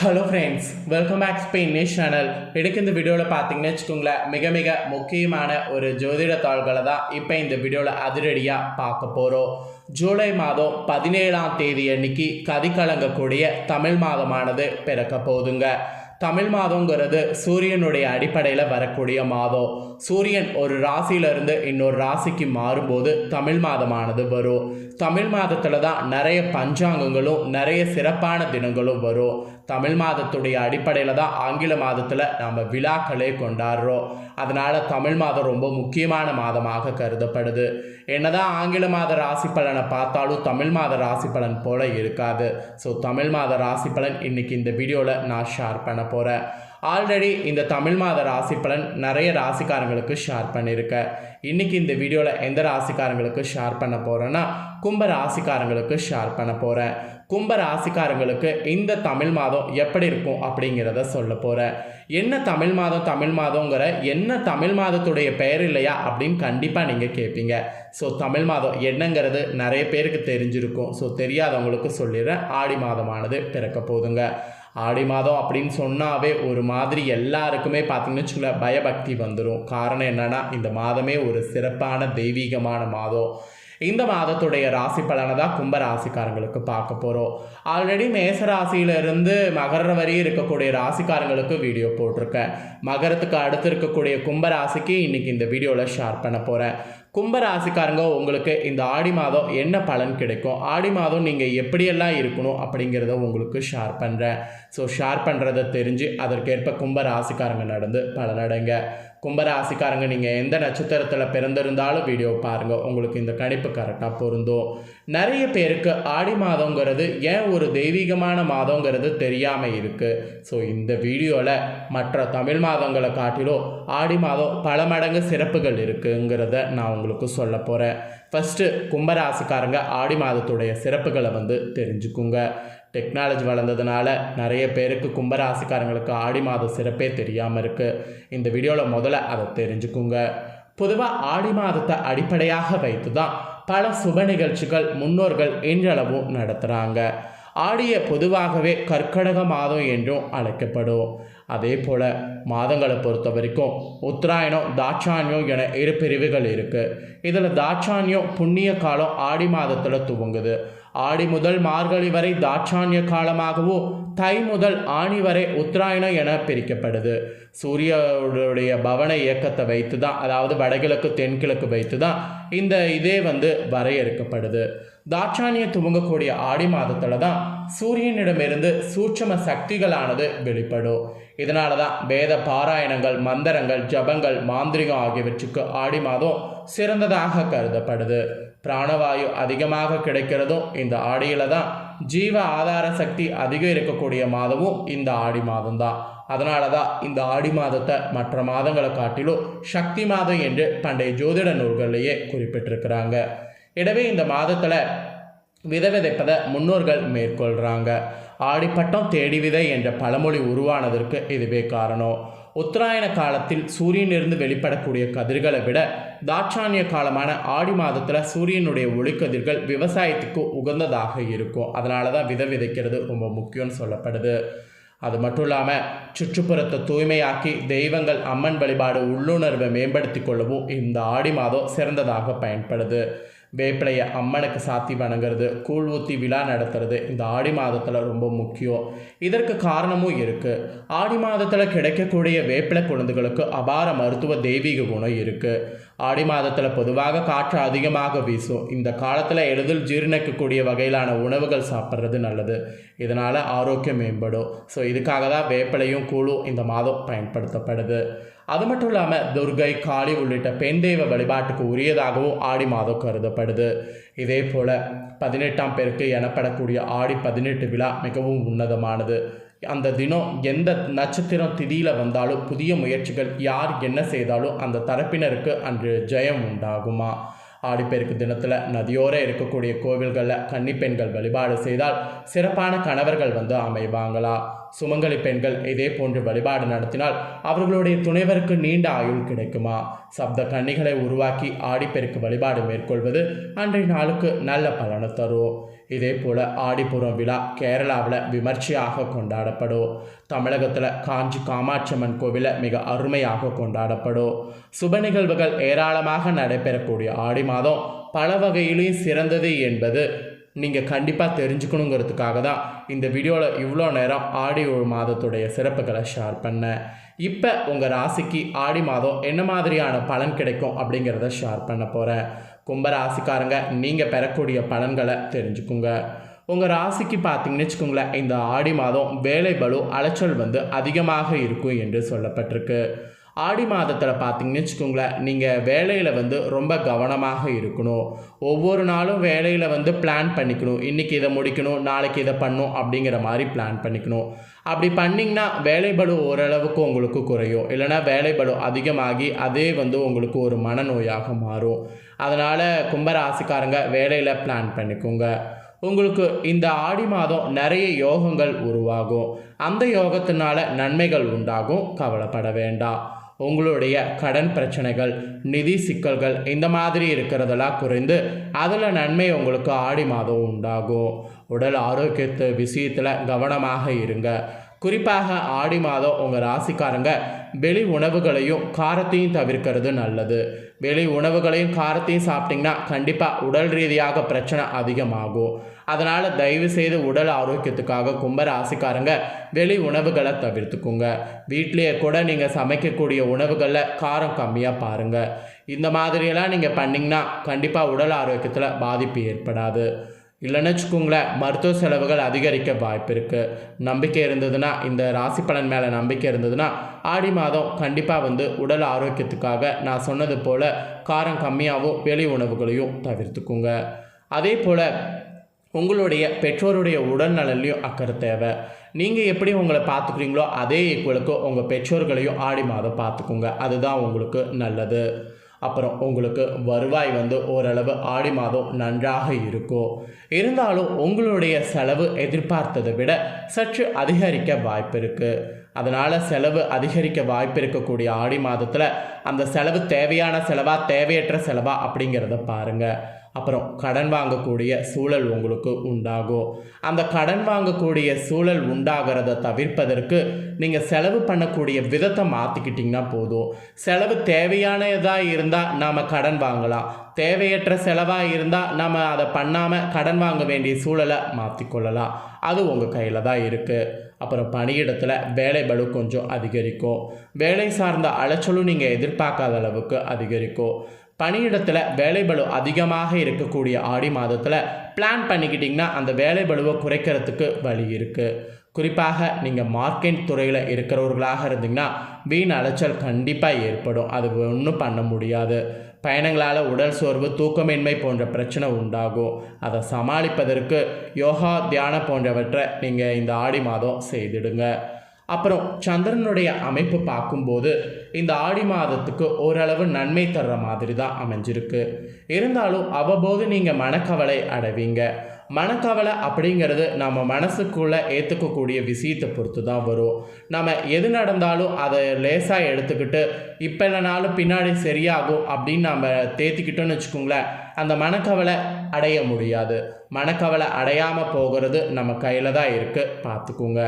Hello friends welcome back Spain news channel எனக்கு இந்த வீடியோவில் பார்த்தீங்கன்னு வச்சுக்கோங்களேன் மிக மிக முக்கியமான ஒரு ஜோதிட தாள்களை தான் இப்போ இந்த வீடியோவில் அதிரடியாக பார்க்க போகிறோம் ஜூலை மாதம் பதினேழாம் தேதி அன்னைக்கு கதி கலங்கக்கூடிய தமிழ் மாதமானது பிறக்க போதுங்க தமிழ் மாதங்கிறது சூரியனுடைய அடிப்படையில் வரக்கூடிய மாதம். சூரியன் ஒரு ராசியிலிருந்து இன்னொரு ராசிக்கு மாறும்போது தமிழ் மாதமானது வரும். தமிழ் மாதத்தில் தான் நிறைய பஞ்சாங்கங்களும் நிறைய சிறப்பான தினங்களும் வரும். தமிழ் மாதத்துடைய அடிப்படையில் தான் ஆங்கில மாதத்தில் நாம் விழாக்களே கொண்டாடுறோம். அதனால் தமிழ் மாதம் ரொம்ப முக்கியமான மாதமாக கருதப்படுது. என்னதான் ஆங்கில மாத ராசி பலனை பார்த்தாலும் தமிழ் மாத ராசி பலன் போல இருக்காது. ஸோ தமிழ் மாத ராசி பலன் இன்னைக்கு இந்த வீடியோவில் நான் ஷேர் பண்ண போகிறேன் ஆல்ரெடி இந்த தமிழ் மாத ராசி பலன் நிறைய ராசிக்காரங்களுக்கு ஷேர் பண்ணியிருக்கேன். இன்னைக்கு இந்த வீடியோவில் எந்த ராசிக்காரங்களுக்கு ஷேர் பண்ண போகிறேன்னா கும்ப ராசிக்காரங்களுக்கு ஷேர் பண்ண போகிறேன் கும்ப ராசிக்காரங்களுக்கு இந்த தமிழ் மாதம் எப்படி இருக்கும் அப்படிங்கிறத சொல்ல போகிறேன் என்ன தமிழ் மாதம் தமிழ் மாதங்கிற என்ன தமிழ் மாதத்துடைய பெயர் இல்லையா அப்படின்னு கண்டிப்பாக நீங்கள் கேட்பீங்க ஸோ தமிழ் மாதம் என்னங்கிறது நிறைய பேருக்கு தெரிஞ்சிருக்கும். ஸோ தெரியாதவங்களுக்கு சொல்லிடுறேன். ஆடி மாதமானது பிறக்க போதுங்க ஆடி மாதம் அப்படின்னு சொன்னாவே ஒரு மாதிரி எல்லாருக்குமே பார்த்தீங்கன்னு வச்சுக்கல பயபக்தி வந்துடும் காரணம் என்னன்னா இந்த மாதமே ஒரு சிறப்பான தெய்வீகமான மாதம். இந்த மாதத்துடைய ராசி பலனை தான் கும்ப ராசிக்காரங்களுக்கு பார்க்க போகிறோம் ஆல்ரெடி மேச ராசியிலிருந்து மகர வரி இருக்கக்கூடிய ராசிக்காரங்களுக்கு வீடியோ போட்டிருக்கேன். மகரத்துக்கு அடுத்து இருக்கக்கூடிய கும்ப ராசிக்கு இன்னைக்கு இந்த வீடியோவில் ஷேர் பண்ண போகிறேன் கும்பராசிக்காரங்க உங்களுக்கு இந்த ஆடி மாதம் என்ன பலன் கிடைக்கும்? ஆடி மாதம் நீங்கள் எப்படியெல்லாம் இருக்கணும் அப்படிங்கிறத உங்களுக்கு ஷேர் பண்ணுறேன் ஸோ ஷேர் பண்ணுறதை தெரிஞ்சு அதற்கேற்ப கும்ப ராசிக்காரங்க நடந்து பலனடைங்க. கும்பராசிக்காரங்க நீங்கள் எந்த நட்சத்திரத்தில் பிறந்திருந்தாலும் வீடியோ பாருங்கள் உங்களுக்கு இந்த கணிப்பு கரெக்டாக பொருந்தும். நிறைய பேருக்கு ஆடி மாதங்கிறது ஏன் ஒரு தெய்வீகமான மாதங்கிறது தெரியாமல் இருக்குது ஸோ இந்த வீடியோவில் மற்ற தமிழ் மாதங்களை காட்டிலும் ஆடி மாதம் பல மடங்கு சிறப்புகள் இருக்குங்கிறத நான் உங்களுக்கு சொல்ல போகிறேன் ஃபஸ்ட்டு கும்பராசிக்காரங்க ஆடி மாதத்துடைய சிறப்புகளை வந்து தெரிஞ்சுக்குங்க. டெக்னாலஜி வளர்ந்ததுனால நிறைய பேருக்கு கும்பராசிக்காரங்களுக்கு ஆடி மாத சிறப்பே தெரியாமல் இருக்குது இந்த வீடியோவில் முதல்ல அதை தெரிஞ்சுக்குங்க. பொதுவாக ஆடி மாதத்தை அடிப்படையாக வைத்து தான் பல சுப நிகழ்ச்சிகள் முன்னோர்கள் இன்றளவும் நடத்துகிறாங்க ஆடிய பொதுவாகவே கற்கடக மாதம் என்றும் அழைக்கப்படும். அதே போல் மாதங்களை பொறுத்த வரைக்கும் உத்தராயணம் தாட்சானியம் என இரு பிரிவுகள் இருக்குது இதில் தாட்சானியம் புண்ணிய காலம் ஆடி மாதத்தில் துவங்குது. ஆடி முதல் மார்கழி வரை தாட்சானிய காலமாகவும் தை முதல் ஆணி வரை உத்தராயணம் என பிரிக்கப்படுது. சூரியனுடைய பவன இயக்கத்தை வைத்து தான் அதாவது வடகிழக்கு தென்கிழக்கு வைத்து தான் இந்த இதே வந்து வரையறுக்கப்படுது. தாட்சானியம் துவங்கக்கூடிய ஆடி மாதத்தில் தான் சூரியனிடமிருந்து சூட்சம சக்திகளானது வெளிப்படும். இதனால தான் வேத பாராயணங்கள் மந்திரங்கள் ஜபங்கள் மாந்திரிகம் ஆகியவற்றுக்கு ஆடி மாதம் சிறந்ததாக கருதப்படுது. பிராணவாயு அதிகமாக கிடைக்கிறதும் இந்த ஆடியில் தான் ஜீவ ஆதார சக்தி அதிகம் இருக்கக்கூடிய மாதமும் இந்த ஆடி மாதம் தான் அதனால தான் இந்த ஆடி மாதத்தை மற்ற மாதங்களை காட்டிலும் சக்தி மாதம் என்று பண்டைய ஜோதிட நூல்களிலேயே குறிப்பிட்டிருக்கிறாங்க. எனவே இந்த மாதத்தில் விதை விதைப்பதை முன்னோர்கள் மேற்கொள்கிறாங்க ஆடிப்பட்டம் தேடி விதை என்ற பழமொழி உருவானதற்கு இதுவே காரணம். உத்தராயண காலத்தில் சூரியனிலிருந்து வெளிப்படக்கூடிய கதிர்களை விட தாட்சானிய காலமான ஆடி மாதத்தில் சூரியனுடைய ஒளிக்கதிர்கள் விவசாயத்துக்கு உகந்ததாக இருக்கும். அதனால தான் விதை விதைக்கிறது ரொம்ப முக்கியம்னு சொல்லப்படுது. அது மட்டும் இல்லாமல் சுற்றுப்புறத்தை தூய்மையாக்கி தெய்வங்கள் அம்மன் வழிபாடு உள்ளுணர்வை மேம்படுத்தி கொள்ளவும் இந்த ஆடி மாதம் சிறந்ததாக பயன்படுது. வேப்பிலையை அம்மனுக்கு சாத்தி வணங்குறது கூழ் ஊற்றி விழா நடத்துறது இந்த ஆடி மாதத்தில் ரொம்ப முக்கியம். இதற்கு காரணமும் இருக்குது ஆடி மாதத்தில் கிடைக்கக்கூடிய வேப்பிலை குழந்தைகளுக்கு அபார மருத்துவ தெய்வீக குணம் இருக்குது ஆடி மாதத்தில் பொதுவாக காற்று அதிகமாக வீசும். இந்த காலத்தில் எளிதில் ஜீரணிக்கக்கூடிய வகையிலான உணவுகள் சாப்பிட்றது நல்லது. இதனால் ஆரோக்கியம் மேம்படும். ஸோ இதுக்காக தான் வேப்பிலையும் கூழும் இந்த மாதம் பயன்படுத்தப்படுது. அது மட்டும் இல்லாமல் துர்கை காளி உள்ளிட்ட பெண் தெய்வ வழிபாட்டுக்கு உரியதாகவும் ஆடி மாதம் கருதப்படுது. இதே போல் பதினெட்டாம் பேருக்கு எனப்படக்கூடிய ஆடி பதினெட்டு விழா மிகவும் உன்னதமானது. அந்த தினம் எந்த நட்சத்திரம் திதியில் வந்தாலும் புதிய முயற்சிகள் யார் என்ன செய்தாலும் அந்த தரப்பினருக்கு அன்று ஜெயம் உண்டாகுமா? ஆடிப்பெருக்கு தினத்தில் நதியோர இருக்கக்கூடிய கோவில்களில் கன்னிப்பெண்கள் வழிபாடு செய்தால் சிறப்பான கணவர்கள் வந்து அமைவாங்களா? சுமங்கலி பெண்கள் இதே போன்று வழிபாடு நடத்தினால் அவர்களுடைய துணைவருக்கு நீண்ட ஆயுள் கிடைக்குமா? சப்த கன்னிகளை உருவாக்கி ஆடிப்பெருக்கு வழிபாடு மேற்கொள்வது அன்றைய நாளுக்கு நல்ல பலனை தரும். இதே போல் ஆடிப்புறம் விழா கேரளாவில் விமர்சையாக கொண்டாடப்படும். தமிழகத்தில் காஞ்சி காமாட்சியம்மன் கோவிலில் மிக அருமையாக கொண்டாடப்படும். சுப நிகழ்வுகள் ஏராளமாக நடைபெறக்கூடிய ஆடி மாதம் பல வகையிலையும் சிறந்தது என்பது நீங்கள் கண்டிப்பாக தெரிஞ்சுக்கணுங்கிறதுக்காக தான் இந்த வீடியோவில் இவ்வளோ நேரம் ஆடி மாதத்துடைய சிறப்புகளை ஷேர் பண்ணேன். இப்போ உங்கள் ராசிக்கு ஆடி மாதம் என்ன மாதிரியான பலன் கிடைக்கும் அப்படிங்கிறத ஷேர் பண்ண போகிறேன் கும்ப ராசிக்காரங்க நீங்கள் பெறக்கூடிய பலன்களை தெரிஞ்சுக்குங்க. உங்கள் ராசிக்கு பார்த்தீங்கன்னு வச்சுக்கோங்களேன் இந்த ஆடி மாதம் வேலை பளு அலைச்சல் வந்து அதிகமாக இருக்கும் என்று சொல்லப்பட்டிருக்கு. ஆடி மாதத்தில் பார்த்தீங்கன்னு வச்சுக்கோங்களேன் நீங்கள் வேலையில் வந்து ரொம்ப கவனமாக இருக்கணும். ஒவ்வொரு நாளும் வேலையில் வந்து பிளான் பண்ணிக்கணும். இன்றைக்கி இதை முடிக்கணும் நாளைக்கு இதை பண்ணும் அப்படிங்கிற மாதிரி பிளான் பண்ணிக்கணும். அப்படி பண்ணிங்கன்னா வேலை பளு ஓரளவுக்கு உங்களுக்கு குறையும். இல்லைனா வேலை பலு அதிகமாகி அதே வந்து உங்களுக்கு ஒரு மனநோயாக மாறும். அதனால் கும்பராசிக்காரங்க வேலையில் பிளான் பண்ணிக்கோங்க. உங்களுக்கு இந்த ஆடி மாதம் நிறைய யோகங்கள் உருவாகும். அந்த யோகத்தினால நன்மைகள் உண்டாகும். கவலைப்பட வேண்டாம். உங்களுடைய கடன் பிரச்சனைகள் நிதி சிக்கல்கள் இந்த மாதிரி இருக்கிறதெல்லாம் குறைந்து அதில் நன்மை உங்களுக்கு ஆடி மாதம் உண்டாகும். உடல் ஆரோக்கியத்து விஷயத்தில் கவனமாக இருங்க. குறிப்பாக ஆடி மாதம் உங்கள் ராசிக்காரங்க வெளி உணவுகளையும் காரத்தையும் தவிர்க்கிறது நல்லது. வெளி உணவுகளையும் காரத்தையும் சாப்பிட்டிங்கன்னா கண்டிப்பாக உடல் ரீதியாக பிரச்சனை அதிகமாகும். அதனால் தயவு செய்து உடல் ஆரோக்கியத்துக்காக கும்ப ராசிக்காரங்க வெளி உணவுகளை தவிர்த்துக்குங்க. வீட்லேயே கூட நீங்கள் சமைக்கக்கூடிய உணவுகளில் காரம் கம்மியாக பாருங்கள் இந்த மாதிரியெல்லாம் நீங்கள் பண்ணிங்கன்னா கண்டிப்பாக உடல் ஆரோக்கியத்தில் பாதிப்பு ஏற்படாது. இல்லைன்னு வச்சுக்கோங்களேன் மருத்துவ செலவுகள் அதிகரிக்க வாய்ப்பு இருக்குது நம்பிக்கை இருந்ததுன்னா இந்த ராசி பலன் மேலே நம்பிக்கை இருந்ததுன்னா ஆடி மாதம் கண்டிப்பாக வந்து உடல் ஆரோக்கியத்துக்காக நான் சொன்னது போல் காரம் கம்மியாகவும் வெளி உணவுகளையும் தவிர்த்துக்குங்க. அதே போல் உங்களுடைய பெற்றோருடைய உடல்நலன்லையும் அக்கறை தேவை. நீங்கள் எப்படி உங்களை பார்த்துக்கிறீங்களோ அதே ஈக்குவலுக்கு உங்கள் பெற்றோர்களையும் ஆடி மாதம் பார்த்துக்குங்க. அதுதான் உங்களுக்கு நல்லது. அப்புறம் உங்களுக்கு வருவாய் வந்து ஓரளவு ஆடி மாதம் நன்றாக இருக்கும் இருந்தாலும் உங்களுடைய செலவு எதிர்பார்த்ததை விட சற்று அதிகரிக்க வாய்ப்பு இருக்குது அதனால் செலவு அதிகரிக்க வாய்ப்பு இருக்கக்கூடிய ஆடி மாதத்தில் அந்த செலவு தேவையான செலவாக தேவையற்ற செலவாக அப்படிங்கிறத பாருங்கள் அப்புறம் கடன் வாங்கக்கூடிய சூழல் உங்களுக்கு உண்டாகும். அந்த கடன் வாங்கக்கூடிய சூழல் உண்டாகிறத தவிர்ப்பதற்கு நீங்கள் செலவு பண்ணக்கூடிய விதத்தை மாற்றிக்கிட்டிங்கன்னா போதும். செலவு தேவையானதாக இருந்தால் நாம் கடன் வாங்கலாம். தேவையற்ற செலவாக இருந்தால் நம்ம அதை பண்ணாமல் கடன் வாங்க வேண்டிய சூழலை மாற்றிக்கொள்ளலாம் அது உங்கள் கையில் தான் இருக்குது அப்புறம் பணியிடத்தில் வேலை பலு கொஞ்சம் அதிகரிக்கும். வேலை சார்ந்த அலைச்சலும் நீங்கள் எதிர்பார்க்காத அளவுக்கு அதிகரிக்கும். பணியிடத்தில் வேலைபளு அதிகமாக இருக்கக்கூடிய ஆடி மாதத்தில் பிளான் பண்ணிக்கிட்டிங்கன்னா அந்த வேலை பலுவை குறைக்கிறதுக்கு வழி இருக்குது குறிப்பாக நீங்கள் மார்க்கெட் துறையில் இருக்கிறவர்களாக இருந்தீங்கன்னா வீண் அலைச்சல் கண்டிப்பாக ஏற்படும். அது ஒன்றும் பண்ண முடியாது. பயணங்களால் உடல் சோர்வு தூக்கமின்மை போன்ற பிரச்சனை உண்டாகும். அதை சமாளிப்பதற்கு யோகா தியானம் போன்றவற்றை நீங்கள் இந்த ஆடி மாதம் செய்திடுங்க. அப்புறம் சந்திரனுடைய அமைப்பு பார்க்கும்போது இந்த ஆடி மாதத்துக்கு ஓரளவு நன்மை தர்ற மாதிரி தான் அமைஞ்சிருக்கு. இருந்தாலும் அவ்வப்போது நீங்கள் மனக்கவலை அடைவீங்க. மனக்கவலை அப்படிங்கிறது நம்ம மனசுக்குள்ளே ஏற்றுக்கக்கூடிய விஷயத்தை பொறுத்து தான் வரும். நம்ம எது நடந்தாலும் அதை லேசாக எடுத்துக்கிட்டு இப்போ இல்லைனாலும் பின்னாடி சரியாகும் அப்படின்னு நம்ம தேத்திக்கிட்டோன்னு வச்சுக்கோங்களேன் அந்த மனக்கவலை அடைய முடியாது. மனக்கவலை அடையாமல் போகிறது நம்ம கையில் தான் இருக்குது பார்த்துக்குங்க.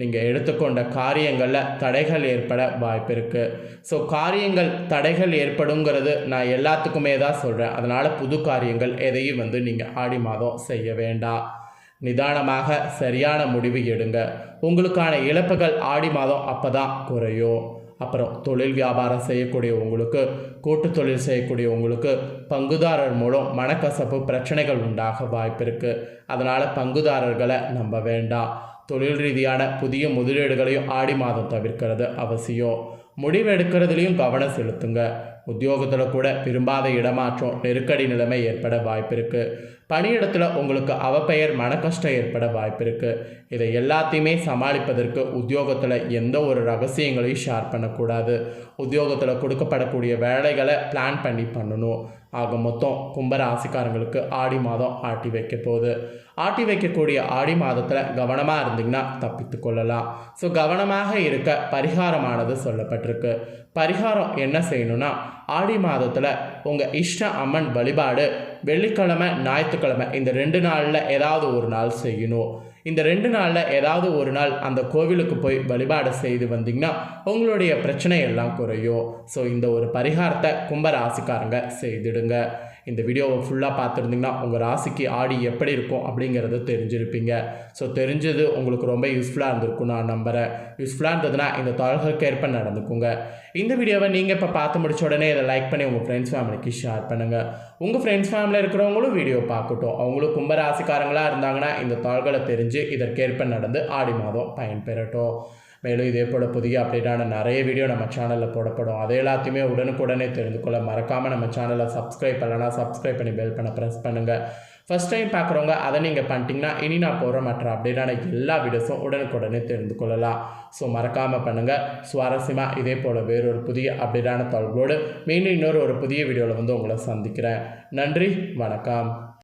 நீங்கள் எடுத்துக்கொண்ட காரியங்களில் தடைகள் ஏற்பட வாய்ப்பு இருக்குது ஸோ காரியங்கள் தடைகள் ஏற்படுங்கிறது நான் எல்லாத்துக்குமே தான் சொல்கிறேன் அதனால் புது காரியங்கள் எதையும் வந்து நீங்கள் ஆடி மாதம் செய்ய வேண்டாம். நிதானமாக சரியான முடிவு எடுங்க. உங்களுக்கான இழப்புகள் ஆடி மாதம் அப்போ தான் குறையும். அப்புறம் தொழில் வியாபாரம் செய்யக்கூடிய உங்களுக்கு கூட்டு தொழில் செய்யக்கூடிய உங்களுக்கு பங்குதாரர் மூலம் மனக்கசப்பு பிரச்சனைகள் உண்டாக வாய்ப்பு இருக்குது அதனால் பங்குதாரர்களை நம்ப வேண்டாம். தொழில் ரீதியான புதிய முதலீடுகளையும் ஆடி மாதம் தவிர்க்கிறது அவசியம். முடிவு எடுக்கிறதுலையும் கவனம் செலுத்துங்க. உத்தியோகத்தில் கூட விரும்பாத இடமாற்றம் நெருக்கடி நிலைமை ஏற்பட வாய்ப்பு இருக்குது பணியிடத்தில் உங்களுக்கு அவப்பெயர் மனக்கஷ்டம் ஏற்பட வாய்ப்பு இருக்குது இதை எல்லாத்தையுமே சமாளிப்பதற்கு உத்தியோகத்தில் எந்த ஒரு ரகசியங்களையும் ஷேர் பண்ணக்கூடாது. உத்தியோகத்தில் கொடுக்கப்படக்கூடிய வேலைகளை பிளான் பண்ணி பண்ணணும். ஆக மொத்தம் கும்ப ராசிக்காரங்களுக்கு ஆடி மாதம் ஆட்டி வைக்க போகுது. ஆட்டி வைக்கக்கூடிய ஆடி மாதத்தில் கவனமாக இருந்தீங்கன்னா தப்பித்து கொள்ளலாம். ஸோ கவனமாக இருக்க பரிகாரமானது சொல்லப்பட்டிருக்கு. பரிகாரம் என்ன செய்யணும்னா ஆடி மாதத்தில் உங்கள் இஷ்ட அம்மன் வழிபாடு வெள்ளிக்கிழமை ஞாயிற்றுக்கிழமை இந்த ரெண்டு நாளில் ஏதாவது ஒரு நாள் செய்யணும். இந்த ரெண்டு நாளில் ஏதாவது ஒரு நாள் அந்த கோவிலுக்கு போய் வழிபாடு செய்து வந்தீங்கன்னா உங்களுடைய பிரச்சனை எல்லாம் குறையும். ஸோ இந்த ஒரு பரிகாரத்தை கும்பராசிக்காரங்க செய்திடுங்க. இந்த வீடியோவை ஃபுல்லாக பார்த்துருந்தீங்கன்னா உங்கள் ராசிக்கு ஆடி எப்படி இருக்கும் அப்படிங்கிறத தெரிஞ்சிருப்பீங்க. ஸோ தெரிஞ்சது உங்களுக்கு ரொம்ப யூஸ்ஃபுல்லாக இருந்திருக்கும் நான் நம்புகிறேன் யூஸ்ஃபுல்லாக இருந்ததுன்னா இந்த தாள்களுக்கு ஏற்ப நடந்துக்குங்க. இந்த வீடியோவை நீங்கள் இப்போ பார்த்து முடிச்ச உடனே இதை லைக் பண்ணி உங்கள் ஃப்ரெண்ட்ஸ் ஃபேமிலிக்கு ஷேர் பண்ணுங்கள் உங்கள் ஃப்ரெண்ட்ஸ் ஃபேமிலியில் இருக்கிறவங்களும் வீடியோ பார்க்கட்டும். அவங்களும் கும்பராசிக்காரங்களாக இருந்தாங்கன்னா இந்த தாள்களை தெரிஞ்சு இதற்கேற்ப நடந்து ஆடி மாதம் பயன்பெறட்டும். மேலும் இதே போல் புதிய அப்டேட்டான நிறைய வீடியோ நம்ம சேனலில் போடப்படும். அதை எல்லாத்தையுமே உடனுக்குடனே தெரிந்து கொள்ள மறக்காமல் நம்ம சேனலை சப்ஸ்கிரைப் பண்ணலன்னா சப்ஸ்கிரைப் பண்ணி பெல் பண்ண ப்ரெஸ் பண்ணுங்கள் ஃபஸ்ட் டைம் பார்க்குறவங்க அதை நீங்கள் பண்ணிட்டீங்கன்னா இனி நான் போகிற மற்ற அப்டேட்டான எல்லா வீடியோஸும் உடனுக்குடனே தெரிந்து கொள்ளலாம். ஸோ மறக்காமல் பண்ணுங்கள் சுவாரஸ்யமாக இதே போல் வேறொரு புதிய அப்டேட்டான தொடர்போடு மீண்டும் இன்னொரு ஒரு புதிய வீடியோவில் வந்து உங்களை சந்திக்கிறேன். நன்றி வணக்கம்.